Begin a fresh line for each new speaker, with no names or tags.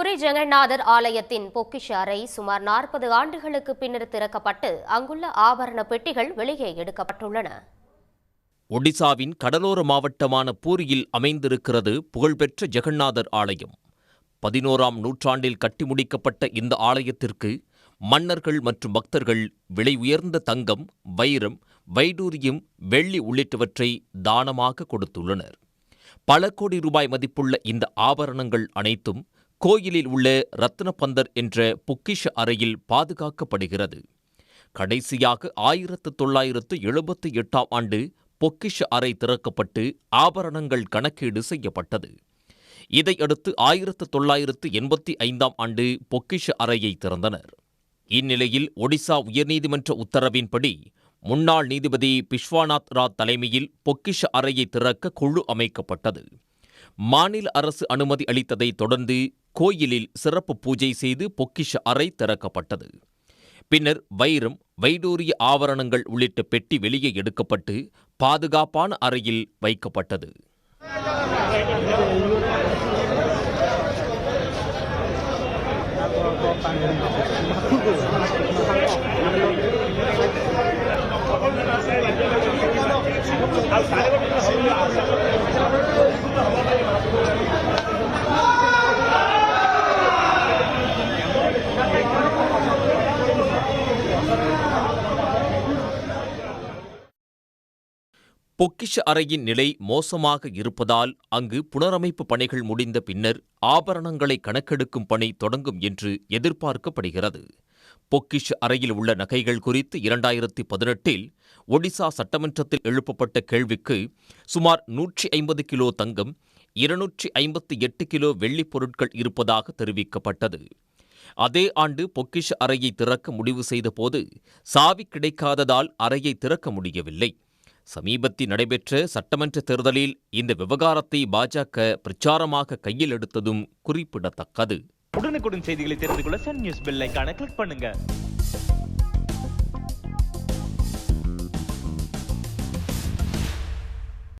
புரி ஜெகநாதர் ஆலயத்தின் பொக்கிஷ அறை சுமார் நாற்பது ஆண்டுகளுக்கு பின்னர் திறக்கப்பட்டு அங்குள்ள ஆபரண பெட்டிகள் வெளியே எடுக்கப்பட்டுள்ளன.
ஒடிசாவின் கடலோர மாவட்டமான பூரியில் அமைந்திருக்கிறது புகழ்பெற்ற ஜெகநாதர் ஆலயம். பதினோராம் நூற்றாண்டில் கட்டி முடிக்கப்பட்ட இந்த ஆலயத்திற்கு மன்னர்கள் மற்றும் பக்தர்கள் விலை உயர்ந்த தங்கம் வைரம் வைடூரியம் வெள்ளி உள்ளிட்டவற்றை தானமாக கொடுத்துள்ளனர். பல கோடி ரூபாய் மதிப்புள்ள இந்த ஆபரணங்கள் அனைத்தும் கோயிலில் உள்ள ரத்னபந்தர் என்ற பொக்கிஷ அறையில் பாதுகாக்கப்படுகிறது. கடைசியாக ஆயிரத்து தொள்ளாயிரத்து எழுபத்தி எட்டாம் ஆண்டு பொக்கிஷ அறை திறக்கப்பட்டு ஆபரணங்கள் கணக்கீடு செய்யப்பட்டது. இதையடுத்து ஆயிரத்து தொள்ளாயிரத்து எண்பத்தி ஐந்தாம் ஆண்டு பொக்கிஷ அறையை திறந்தனர். இந்நிலையில் ஒடிசா உயர்நீதிமன்ற உத்தரவின்படி முன்னாள் நீதிபதி பிஸ்வாநாத் ராத் தலைமையில் பொக்கிஷ அறையை திறக்க குழு அமைக்கப்பட்டது. மாநில அரசு அனுமதி அளித்ததைத் தொடர்ந்து கோயிலில் சிறப்பு பூஜை செய்து பொக்கிஷ அறை திறக்கப்பட்டது. பின்னர் வைரம் வைடூரிய ஆவரணங்கள் உள்ளிட்ட பெட்டி வெளியே எடுக்கப்பட்டு பாதுகாப்பான அறையில் வைக்கப்பட்டது. பொக்கிஷ அறையின் நிலை மோசமாக இருப்பதால் அங்கு புனரமைப்பு பணிகள் முடிந்த பின்னர் ஆபரணங்களை கணக்கெடுக்கும் பணி தொடங்கும் என்று எதிர்பார்க்கப்படுகிறது. பொக்கிஷ அறையில் உள்ள நகைகள் குறித்து இரண்டாயிரத்தி பதினெட்டில் ஒடிசா சட்டமன்றத்தில் எழுப்பப்பட்ட கேள்விக்கு சுமார் நூற்றி ஐம்பது கிலோ தங்கம் இருநூற்றி ஐம்பத்தி எட்டு கிலோ வெள்ளிப் பொருட்கள் இருப்பதாக தெரிவிக்கப்பட்டது. அதே ஆண்டு பொக்கிஷ அறையை திறக்க முடிவு செய்தபோது சாவி கிடைக்காததால் அறையை திறக்க முடியவில்லை. சமீபத்தில் நடைபெற்ற சட்டமன்ற தேர்தலில் இந்த விவகாரத்தை பாஜக பிரச்சாரமாக கையில் எடுத்ததும் குறிப்பிடத்தக்கது.
உடனுக்குடன் செய்திகளை தெரிந்து கொள்ள சன் நியூஸ் பெல் கிளிக் பண்ணுங்க.